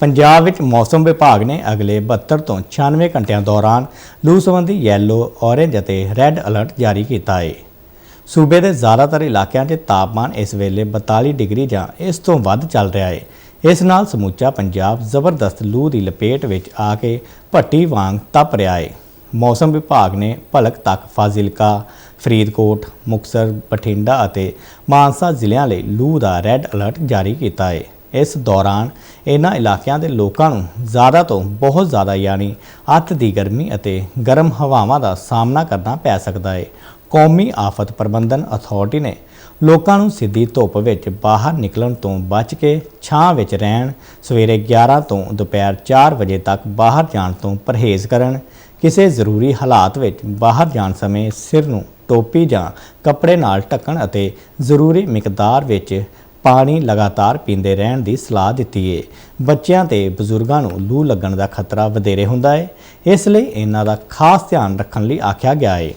ਪੰਜਾਬ ਵਿੱਚ ਮੌਸਮ ਵਿਭਾਗ ਨੇ ਅਗਲੇ 72 ਤੋਂ 96 ਘੰਟਿਆਂ ਦੌਰਾਨ ਲੂ ਸੰਬੰਧੀ ਯੈਲੋ, ਔਰੇਂਜ ਅਤੇ ਰੈੱਡ ਅਲਰਟ ਜਾਰੀ ਕੀਤਾ ਹੈ। ਸੂਬੇ ਦੇ ਜ਼ਿਆਦਾਤਰ ਇਲਾਕਿਆਂ 'ਚ ਤਾਪਮਾਨ ਇਸ ਵੇਲੇ 42 ਡਿਗਰੀ ਜਾਂ ਇਸ ਤੋਂ ਵੱਧ ਚੱਲ ਰਿਹਾ ਹੈ। ਇਸ ਨਾਲ ਸਮੁੱਚਾ ਪੰਜਾਬ ਜ਼ਬਰਦਸਤ ਲੂ ਦੀ ਲਪੇਟ ਵਿੱਚ ਆ ਕੇ ਭੱਟੀ ਵਾਂਗ ਤਪ ਰਿਹਾ ਹੈ। ਮੌਸਮ ਵਿਭਾਗ ਨੇ ਭਲਕ ਤੱਕ ਫਾਜ਼ਿਲਕਾ, ਫਰੀਦਕੋਟ, ਮੁਕਤਸਰ, ਬਠਿੰਡਾ ਅਤੇ ਮਾਨਸਾ ਜ਼ਿਲ੍ਹਿਆਂ ਲਈ ਲੂ ਦਾ ਰੈੱਡ ਅਲਰਟ ਜਾਰੀ ਕੀਤਾ ਹੈ। ਇਸ ਦੌਰਾਨ ਇਹਨਾਂ ਇਲਾਕਿਆਂ ਦੇ ਲੋਕਾਂ ਨੂੰ ਜ਼ਿਆਦਾ ਤੋਂ ਬਹੁਤ ਜ਼ਿਆਦਾ ਯਾਨੀ ਅੱਤ ਦੀ ਗਰਮੀ ਅਤੇ ਗਰਮ ਹਵਾਵਾਂ ਦਾ ਸਾਹਮਣਾ ਕਰਨਾ ਪੈ ਸਕਦਾ ਹੈ। ਕੌਮੀ ਆਫਤ ਪ੍ਰਬੰਧਨ ਅਥਾਰਟੀ ਨੇ ਲੋਕਾਂ ਨੂੰ ਸਿੱਧੀ ਧੁੱਪ ਵਿੱਚ ਬਾਹਰ ਨਿਕਲਣ ਤੋਂ ਬਚ ਕੇ ਛਾਂ ਵਿੱਚ ਰਹਿਣ, ਸਵੇਰੇ 11 ਤੋਂ ਦੁਪਹਿਰ 4 ਵਜੇ ਤੱਕ ਬਾਹਰ ਜਾਣ ਤੋਂ ਪਰਹੇਜ਼ ਕਰਨ, ਕਿਸੇ ਜ਼ਰੂਰੀ ਹਾਲਾਤ ਵਿੱਚ ਬਾਹਰ ਜਾਣ ਸਮੇਂ ਸਿਰ ਨੂੰ ਟੋਪੀ ਜਾਂ ਕੱਪੜੇ ਨਾਲ ਢੱਕਣ ਅਤੇ ਜ਼ਰੂਰੀ ਮਿਕਦਾਰ ਵਿੱਚ ਪਾਣੀ ਲਗਾਤਾਰ ਪੀਂਦੇ ਰਹਿਣ ਦੀ ਸਲਾਹ ਦਿੱਤੀ ਹੈ ਬੱਚਿਆਂ ਤੇ ਬਜ਼ੁਰਗਾਂ ਨੂੰ ਲੂ ਲੱਗਣ ਦਾ ਖਤਰਾ ਵਧੇਰੇ ਹੁੰਦਾ ਹੈ ਇਸ ਲਈ ਇਹਨਾਂ ਦਾ ਖਾਸ ਧਿਆਨ ਰੱਖਣ ਲਈ ਆਖਿਆ ਗਿਆ ਹੈ